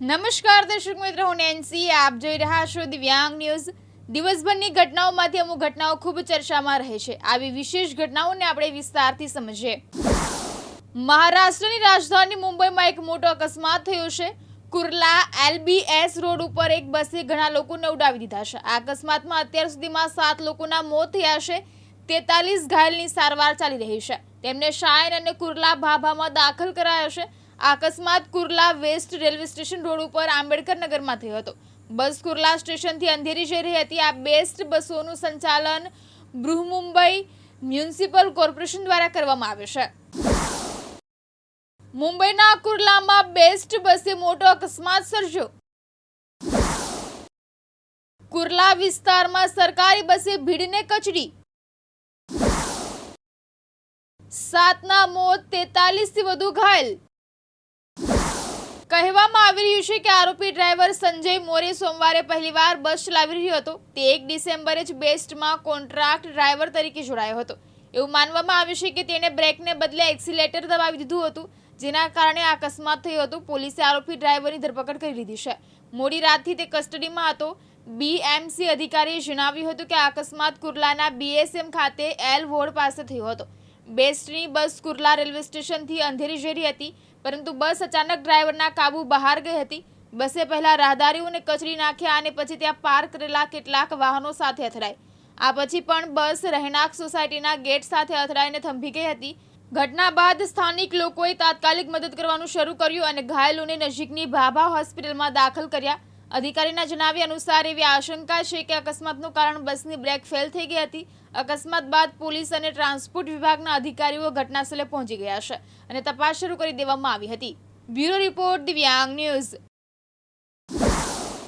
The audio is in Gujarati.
નમસ્કાર દર્શક મિત્રો, હું નેન્સી. આપ જોઈ રહ્યા છો દિવ્યાંગ ન્યૂઝ. દિવસભરની ઘટનાઓમાંથી અમુક ઘટનાઓ ખૂબ ચર્ચામાં રહે છે. આવી વિશેષ ઘટનાઓને આપણે વિસ્તારથી સમજીએ. મહારાષ્ટ્રની રાજધાની મુંબઈમાં એક મોટો અકસ્માત થયો છે. કુર્લા એલબીએસ રોડ ઉપર એક બસે ઘણા લોકોને ઉડાવી દીધા છે. આ અકસ્માતમાં અત્યાર સુધીમાં સાત લોકોના મોત થયા છે. તેતાલીસ ઘાયલની સારવાર ચાલી રહી છે. તેમને શાયન અને કુર્લા ભાભામાં દાખલ કરાયા છે. અકસ્માત Kurla west railway station road ઉપર આંબેડકર નગરમાં થયો હતો. બસ કુર્લા સ્ટેશનથી અંધેરી જઈ રહી હતી. આ બેસ્ટ બસોનું સંચાલન બૃહમુંબઈ મ્યુનિસિપલ કોર્પોરેશન દ્વારા કરવામાં આવે છે. મુંબઈના કુર્લામાં બેસ્ટ બસે મોટો અકસ્માત સર્જ્યો. કુર્લા વિસ્તારમાં સરકારી બસે ભીડને કચડી. સાતના મોત તેતાલીસથી વધુ ઘાયલ. કહેવામાં આવી રહ્યું છે કે આરોપી ડ્રાઈવર સંજય મોરે સોમવારે પહેલીવાર બસ ચલાવી રહ્યો હતો. તે એક ડિસેમ્બરે જ બેસ્ટમાં કોન્ટ્રાક્ટ ડ્રાઈવર તરીકે જોડાયો હતો. એવું માનવામાં આવ્યું છે કે તેણે બ્રેકને બદલે એક્સિલેટર દબાવી દીધું હતું, જેના કારણે અકસ્માત થયો હતો. પોલીસે આરોપી ડ્રાઈવરની ધરપકડ કરી લીધી છે. મોડી રાતથી તે કસ્ટડીમાં હતો. બીએમસી અધિકારીએ જણાવ્યું હતું કે અકસ્માત કુર્લાના બીએસએમ ખાતે એલ વોર્ડ પાસે થયો હતો. બેસ્ટની બસ કુર્લા રેલવે સ્ટેશનથી અંધેરી ઝેરી હતી, પરંતુ બસ અચાનક ડ્રાઈવરના કાબુ બહાર ગઈ હતી. બસે પહેલાં રાહદારીઓને કચરી નાખ્યા અને પછી ત્યાં પાર્ક કરેલા કેટલાક વાહનો સાથે અથડાઈ. આ પછી પણ બસ રહેણાંક સોસાયટીના ગેટ સાથે અથડાઈને થંભી ગઈ હતી. ઘટના બાદ સ્થાનિક લોકોએ તાત્કાલિક મદદ કરવાનું શરૂ કર્યું અને ઘાયલોને નજીકની ભાભા હોસ્પિટલમાં દાખલ કર્યા. અધિકારીના જણાવ્યા અનુસાર એવી આશંકા છે કે અકસ્માતનું કારણ બસની બ્રેક ફેલ થઈ ગઈ હતી. અકસ્માત બાદ પોલીસ અને ટ્રાન્સપોર્ટ વિભાગના અધિકારીઓ ઘટનાસ્થળે પહોંચી ગયા છે અને તપાસ શરૂ કરી દેવામાં આવી હતી. Bureau report Divyang news.